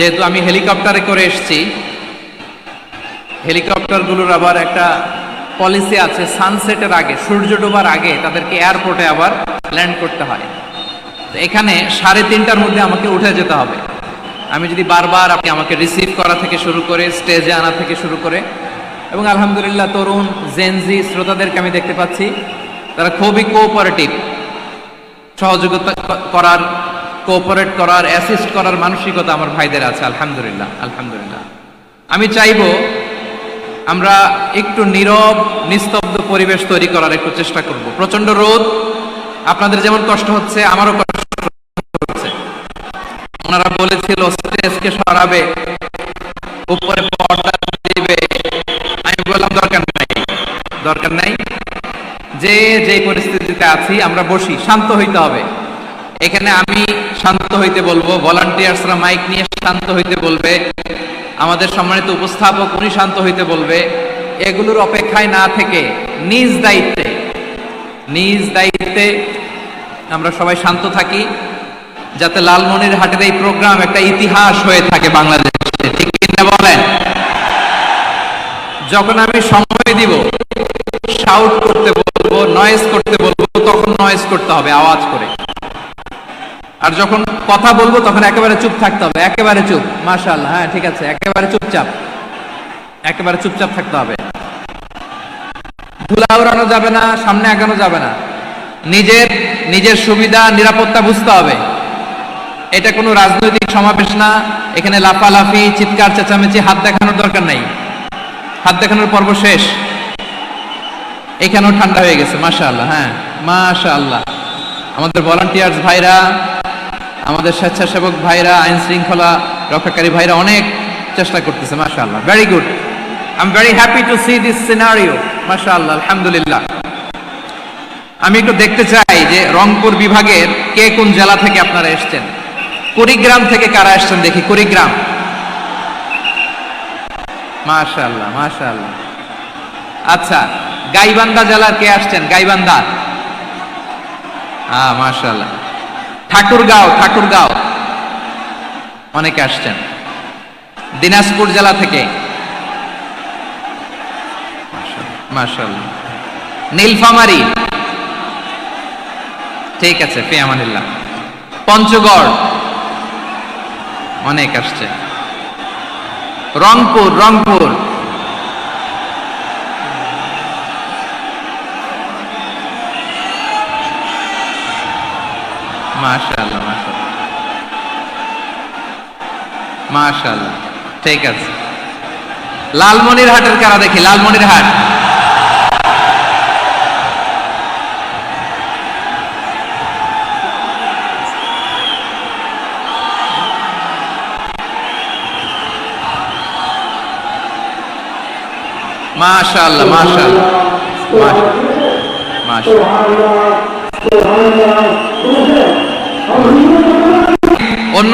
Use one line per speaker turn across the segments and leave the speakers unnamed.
যেহেতু আমি হেলিকপ্টারে করে এসেছি, হেলিকপ্টারগুলোর আবার একটা পলিসি আছে সানসেটের আগে, সূর্য ডোবার আগে তাদেরকে এয়ারপোর্টে আবার ল্যান্ড করতে হয়। তো এখানে সাড়ে তিনটার মধ্যে আমাকে উঠে যেতে হবে। আমি যদি বারবার আপনি আমাকে রিসিভ করা থেকে শুরু করে স্টেজে আনা থেকে শুরু করে, এবং আলহামদুলিল্লাহ তরুণ জেনজি শ্রোতাদেরকে আমি দেখতে পাচ্ছি, তারা খুবই কোঅপারেটিভ সহযোগিতা করার কোঅপারেট করার অ্যাসিস্ট করার মানসিকতা আমার ভাইদের আছে, আলহামদুলিল্লাহ আলহামদুলিল্লাহ। আমি চাইব আমরা একটু নীরব, নিস্তব্ধ পরিবেশ তৈরি করার একটু চেষ্টা করব। প্রচণ্ড রোদ, আপনাদের যেমন কষ্ট হচ্ছে, আমারও কষ্ট হচ্ছে। ওনারা বলেছিল স্টেজকে সরাবে, উপরে পর্দা দিবে। আমি বললাম, দরকার নাই দরকার নাই। যে যে পরিস্থিতিতে আছি, আমরা বসি, শান্ত হইতে হবে। এখানে আমি শান্ত হইতে বলব, ভলান্টিয়ার্সরা মাইক নিয়ে শান্ত হইতে বলবে, আমাদের সম্মানিত উপস্থাপক উনি শান্ত হইতে বলবে, এগুলোর অপেক্ষায় না থেকে নিজ দায়িত্বে নিজ দায়িত্বে আমরা সবাই শান্ত থাকি, যাতে লালমনির হাটের এই প্রোগ্রাম একটা ইতিহাস হয়ে থাকে বাংলাদেশে, ঠিক কিনা বলেন? যখন আমি সময় দিব শাউট করতে বলব নয়েজ করতে বলব, তখন নয়েজ করতে হবে, আওয়াজ করে। আর যখন কথা বলব, তখন একেবারে চুপ থাকতে হবে। একেবারে চুপ। মাশাআল্লাহ হ্যাঁ ঠিক আছে। একেবারে চুপচাপ। একেবারে চুপচাপ থাকতে হবে। ধুলা উড়ানো যাবে না, সামনে আগানো যাবে না। নিজের নিজের সুবিধা, নিরাপত্তা বুঝতে হবে। এটা কোনো রাজনৈতিক সমাবেশ না। এখানে লাফালাফি, চিৎকার, চেঁচামেচি, হাত দেখানোর দরকার নাই। হাত দেখানোর পর্ব শেষ। এখানেও ঠান্ডা হয়ে গেছে মাশা আল্লাহ হ্যাঁ মাশা আল্লাহ আমাদের ভলান্টিয়ার্স ভাইরা আমাদের স্বেচ্ছাসেবক ভাইরা, আইন শৃঙ্খলা রক্ষাকারী ভাইরা অনেক চেষ্টা করতেছে মাশা আল্লাহ very good I am very happy to see this scenario মাশা আল্লাহ আলহামদুলিল্লাহ। আমি একটু দেখতে চাই যে রংপুর বিভাগের কে কোন জেলা থেকে আপনারা এসছেন? কুড়িগ্রাম থেকে কারা এসছেন দেখি, কুড়িগ্রাম। মাশাআল্লাহ মাশাআল্লাহ। আচ্ছা গাইবান্ধা জেলার কে আসছেন? গাইবান্ধা। হ্যাঁ মাশাআল্লাহ। ঠাকুরগাঁও ঠাকুরগাঁও। অনেকে আসছেন। দিনাজপুর জেলা থেকে। মাশাআল্লাহ নীলফামারী। ঠিক আছে ফিয়ামানিল্লাহ পঞ্চগড়। অনেক আসছে। রংপুর রংপুর। মাশাআল্লাহ মাশাআল্লাহ। ঠিক আছে। লালমনির হাটের কারা দেখি? লালমনির হাট মাশাআল্লাহ মাশাআল্লাহ। মাশাআল্লাহ অন্য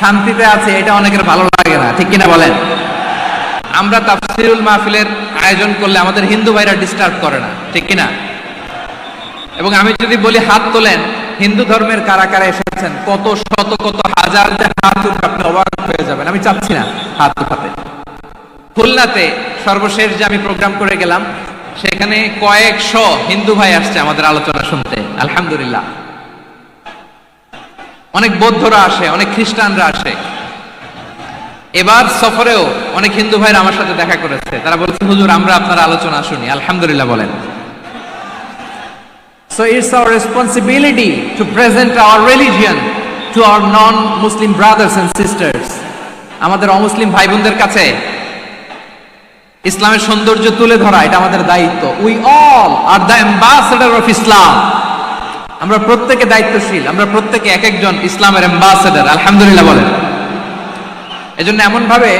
শান্তিতে আছি, এটা অনেকের ভালো লাগে না, ঠিক কিনা বলেন? আমরা তাফসিরুল মাহফিলের আয়োজন করলে আমাদের হিন্দু ভাইরা ডিস্টার্ব করে না, ঠিক কিনা? এবং আমি যদি বলি হাত তোলেন, হিন্দু ধর্মের কারা কারা এসেছেন, কত শত, কত হাজার হাত উঠে আপনি অবাক হয়ে যাবেন, আমি চাচ্ছি না হাত উঠাতে। খুলনাতে সর্বশেষ যে আমি প্রোগ্রাম করে গেলাম, সেখানে কয়েকশো হিন্দু ভাই আসছে আমাদের আলোচনা শুনতে, আলহামদুলিল্লাহ। অনেক বৌদ্ধরা আসে, অনেক খ্রিস্টানরা আসে। এবার সফরেও অনেক হিন্দু ভাইরা আমার সাথে দেখা করেছে। তারা বলছে, হুজুর, আমরা আপনার আলোচনা শুনি। আলহামদুলিল্লাহ বলেন। So it's our responsibility to present our religion to our non-Muslim brothers and sisters. আমাদের অমুসলিম ভাই বোনদের কাছে ইসলামের সৌন্দর্য তুলে ধরা, এটা আমাদের দায়িত্ব। We all are the ambassador of Islam আমরা প্রত্যেকে দায়িত্বশীল আমরা প্রত্যেকে এক একজন ইসলামের অ্যাম্বাসেডার আলহামদুলিল্লাহ বলেন। এজন্য এমনভাবে